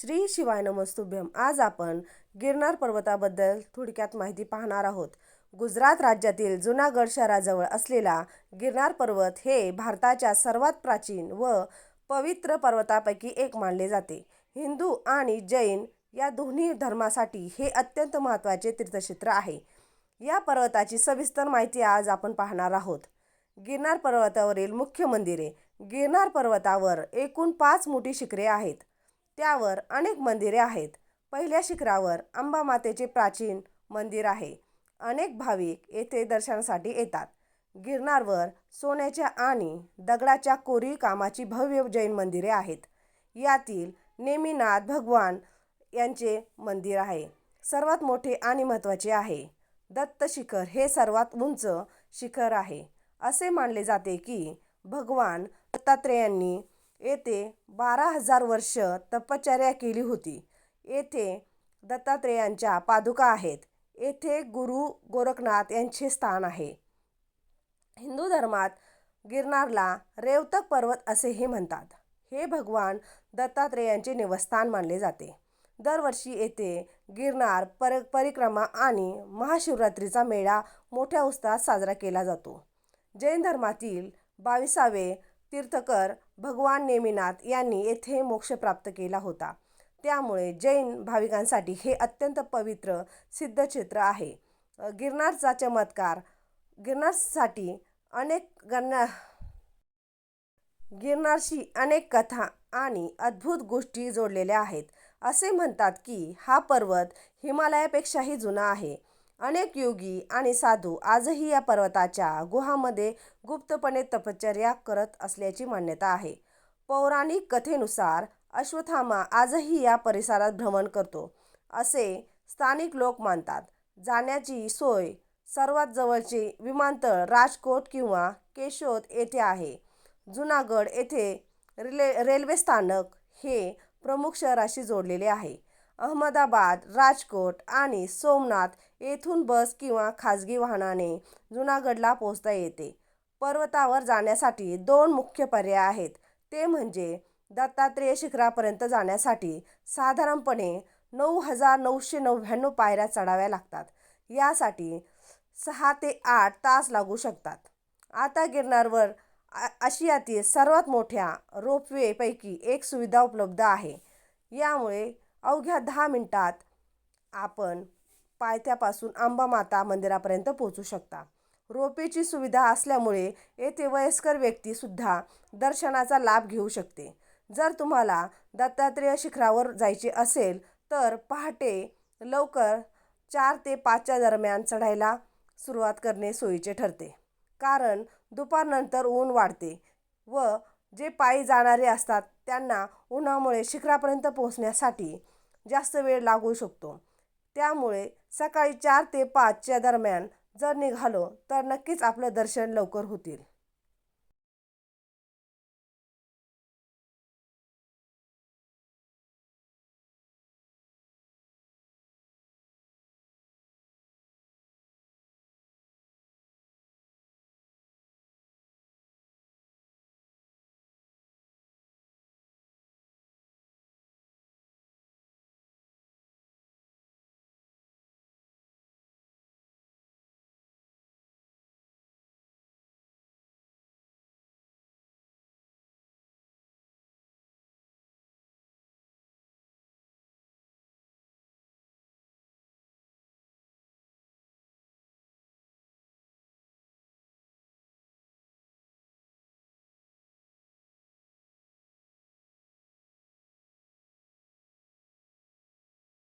श्री शिवाय नमस्तुभ्यम. आज आपण गिरनार पर्वताबद्दल थोडक्यात माहिती पाहणार आहोत. गुजरात राज्यातील जुनागड शहराजवळ असलेला गिरनार पर्वत हे भारताच्या सर्वात प्राचीन व पवित्र पर्वतापैकी एक मानले जाते. हिंदू आणि जैन या दोन्ही धर्मासाठी हे अत्यंत महत्त्वाचे तीर्थक्षेत्र आहे. या पर्वताची सविस्तर माहिती आज आपण पाहणार आहोत. गिरनार पर्वतावरील मुख्य मंदिरे. गिरनार पर्वतावर एकूण पाच मोठी शिखरे आहेत. त्यावर अनेक मंदिरे आहेत. पहिल्या शिखरावर अंबामातेचे प्राचीन मंदिर आहे. अनेक भाविक येथे दर्शनासाठी येतात. गिरनारवर सोन्याच्या आणि दगडाच्या कोरीव कामाची भव्य जैन मंदिरे आहेत. यातील नेमिनाथ भगवान यांचे मंदिर आहे. सर्वात मोठे आणि महत्त्वाचे आहे. दत्त शिखर हे सर्वात उंच शिखर आहे. असे मानले जाते की भगवान दत्तात्रेयांनी येथे बारा हजार वर्ष तपश्चर्या केली होती. येथे दत्तात्रेयांच्या पादुका आहेत. येथे गुरु गोरखनाथ यांचे स्थान आहे. हिंदू धर्मात गिरनारला रेवतक पर्वत असेही म्हणतात. हे भगवान दत्तात्रेयांचे निवासस्थान मानले जाते. दरवर्षी येथे गिरनार पर परिक्रमा आणि महाशिवरात्रीचा मेळा मोठ्या उत्साहात साजरा केला जातो. जैन धर्मातील बावीसावे तीर्थकर भगवान नेमिनाथ यांनी येथे मोक्ष प्राप्त केला होता. त्यामुळे जैन भाविकांसाठी हे अत्यंत पवित्र सिद्धक्षेत्र आहे. गिरनारचा चमत्कार गिरनारसाठी अनेक गणना गिरनारशी अनेक कथा आणि अद्भुत गोष्टी जोडलेल्या आहेत. असे म्हणतात की हा पर्वत हिमालयापेक्षाही जुना आहे. अनेक योगी आणि साधू आजही या पर्वताच्या गुहामध्ये गुप्तपणे तपश्चर्या करत असल्याची मान्यता आहे. पौराणिक कथेनुसार अश्वथामा आजही या परिसरात भ्रमण करतो असे स्थानिक लोक मानतात. जाण्याची सोय सर्वात जवळचे विमानतळ राजकोट किंवा केशोद येथे आहे. जुनागड येथे रिले रेल्वे स्थानक हे प्रमुख शहराशी जोडलेले आहे. अहमदाबाद राजकोट आणि सोमनाथ येथून बस किंवा खाजगी वाहनाने जुनागडला पोहोचता येते. पर्वतावर जाण्यासाठी दोन मुख्य पर्याय आहेत. ते म्हणजे दत्तात्रेय शिखरापर्यंत जाण्यासाठी साधारणपणे नऊ हजार नऊशे नव्याण्णव पायऱ्या चढाव्या लागतात. यासाठी सहा ते आठ तास लागू शकतात. आता गिरनारवर आशियातील सर्वात मोठ्या रोपवेपैकी एक सुविधा उपलब्ध आहे. यामुळे अवघ्या दहा मिनटात आपण पायथ्यापासून अंबामाता मंदिरापर्यंत पोहोचू शकता. रोपेची सुविधा असल्यामुळे येथे वयस्कर व्यक्तीसुद्धा दर्शनाचा लाभ घेऊ शकते. जर तुम्हाला दत्तात्रेय शिखरावर जायचे असेल तर पहाटे लवकर चार ते पाचच्या दरम्यान चढायला सुरुवात करणे सोयीचे ठरते. कारण दुपारनंतर ऊन वाढते व जे पायी जाणारे असतात त्यांना उन्हामुळे शिखरापर्यंत पोहोचण्यासाठी जास्त वेळ लागू शकतो. त्यामुळे सकाळी चार ते पाचच्या दरम्यान जर निघालो तर नक्कीच आपलं दर्शन लवकर होतील.